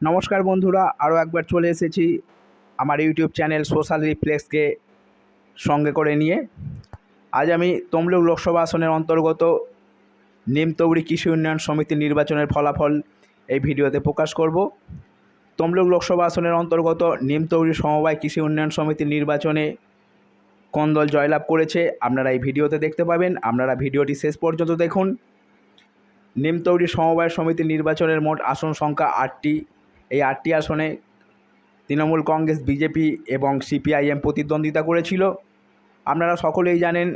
নমস্কার বন্ধুরা, আরও একবার চলে এসেছি আমার ইউটিউব চ্যানেল সোশ্যাল রিফ্লেক্সকে সঙ্গে করে নিয়ে। আজ আমি তমলুক লোকসভা আসনের অন্তর্গত নিমতৌড়ি কৃষি উন্নয়ন সমিতি নির্বাচনের ফলাফল এই ভিডিওতে প্রকাশ করব। তমলুক লোকসভা আসনের অন্তর্গত নিমতৌড়ি সমবায় কৃষি উন্নয়ন সমিতির নির্বাচনে কোন দল জয়লাভ করেছে। আপনারা এই ভিডিওতে দেখতে পাবেন, আপনারা ভিডিওটি শেষ পর্যন্ত দেখুন। নিমতৌড়ি সমবায় সমিতি নির্বাচনের মোট আসন সংখ্যা আটটি। এই আটটি আসনে তৃণমূল কংগ্রেস, বিজেপি এবং সিপিআইএম প্রতিদ্বন্দ্বিতা করেছিল। আপনারা সকলেই জানেন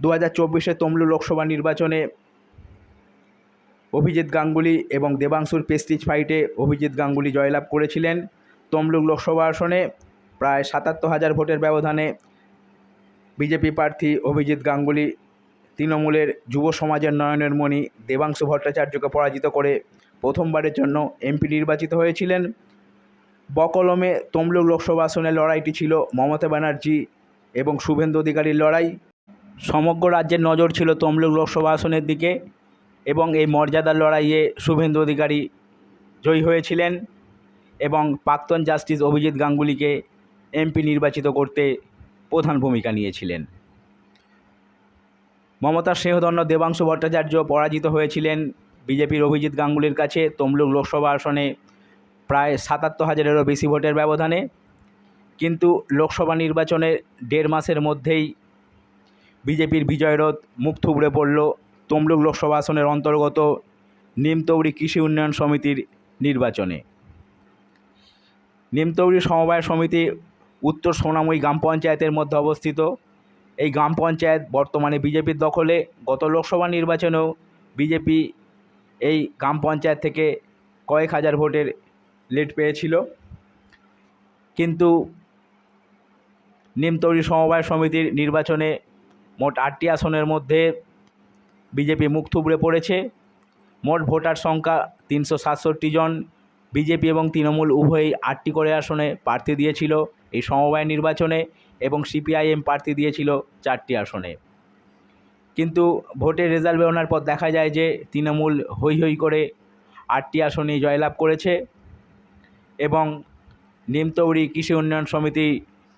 দু হাজার চব্বিশে তমলু লোকসভা নির্বাচনে অভিজিৎ গাঙ্গুলি এবং দেবাংশুর পেস্টিজ ফাইটে অভিজিৎ গাঙ্গুলি জয়লাভ করেছিলেন। তমলুক লোকসভা আসনে প্রায় সাতাত্তর হাজার ভোটের ব্যবধানে বিজেপি প্রার্থী অভিজিৎ গাঙ্গুলি তৃণমূলের যুব সমাজের নয়নের মণি দেবাংশু ভট্টাচার্যকে পরাজিত করে প্রথমবারের জন্য এমপি নির্বাচিত হয়েছিলেন। বকলমে তমলুক লোকসভা আসনের লড়াইটি ছিল মমতা ব্যানার্জি এবং শুভেন্দু অধিকারীর লড়াই। সমগ্র রাজ্যের নজর ছিল তমলুক লোকসভা আসনের দিকে এবং এই মর্যাদার লড়াইয়ে শুভেন্দু অধিকারী জয়ী হয়েছিলেন এবং প্রাক্তন জাস্টিস অভিজিৎ গাঙ্গুলিকে এমপি নির্বাচিত করতে প্রধান ভূমিকা নিয়েছিলেন। মমতা সিংহদণ্ড দেবাংশু ভট্টাচার্য পরাজিত হয়েছিলেন। বিজেপির অভিজিৎ গাঙ্গুলির কাছে তমলুক লোকসভা আসনে প্রায় সাতাত্তর হাজারেরও বেশি ভোটের ব্যবধানে। কিন্তু লোকসভা নির্বাচনের দেড় মাসের মধ্যেই বিজেপির বিজয়রথ মুখ থুবড়ে পড়ল তমলুক লোকসভা আসনের অন্তর্গত নিমতৌড়ি কৃষি উন্নয়ন সমিতির নির্বাচনে। নিমতৌড়ি সমবায় সমিতি উত্তর সোনামুই গ্রাম পঞ্চায়েতের মধ্যে অবস্থিত। এই গ্রাম পঞ্চায়েত বর্তমানে বিজেপির দখলে। গত লোকসভা নির্বাচনেও বিজেপি এই গ্রাম পঞ্চায়েত থেকে কয়েক হাজার ভোটের লিড পেয়েছিল। কিন্তু নিমতৌড়ি সমবায় সমিতির নির্বাচনে মোট আটটি আসনের মধ্যে বিজেপি মুখ থুবড়ে পড়েছে। মোট ভোটার সংখ্যা তিনশো সাতষট্টি জন। বিজেপি এবং তৃণমূল উভয়ই আটটি করে আসনে প্রার্থী দিয়েছিল এই সমবায় নির্বাচনে এবং সিপিআইএম প্রার্থী দিয়েছিল চারটি আসনে। কিন্তু ভোটের রেজাল্ট বেরোনোর পর দেখা যায় যে তৃণমূল হৈ হৈ করে আটটি আসনেই জয়লাভ করেছে এবং নিমতৌড়ি কৃষি উন্নয়ন সমিতি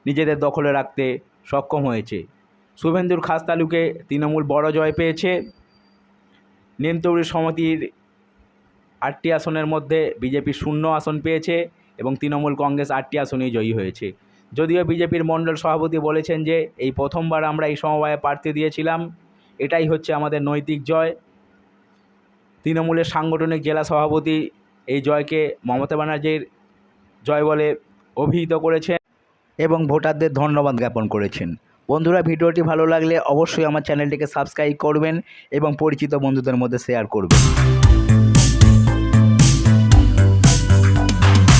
নিজেদের দখলে রাখতে সক্ষম হয়েছে। শুভেন্দুর খাস তালুকে তৃণমূল বড় জয় পেয়েছে। নিমতৌড়ি সমিতির আটটি আসনের মধ্যে বিজেপি শূন্য আসন পেয়েছে এবং তৃণমূল কংগ্রেস আটটি আসনেই জয়ী হয়েছে। যদিও বিজেপির মণ্ডল সভাপতি বলেছেন যে এই প্রথমবার আমরা এই সমবায়ে প্রার্থী দিয়েছিলাম। এটাই হচ্ছে আমাদের নৈতিক জয়। তৃণমূলের সাংগঠনিক জেলা সভাপতি এই জয়কে মমতা ব্যানার্জির জয় বলে অভিহিত করেছেন এবং ভোটারদের ধন্যবাদ জ্ঞাপন করেছেন। বন্ধুরা, ভিডিওটি ভালো লাগলে অবশ্যই আমার চ্যানেলটিকে সাবস্ক্রাইব করবেন এবং পরিচিত বন্ধুদের মধ্যে শেয়ার করবেন।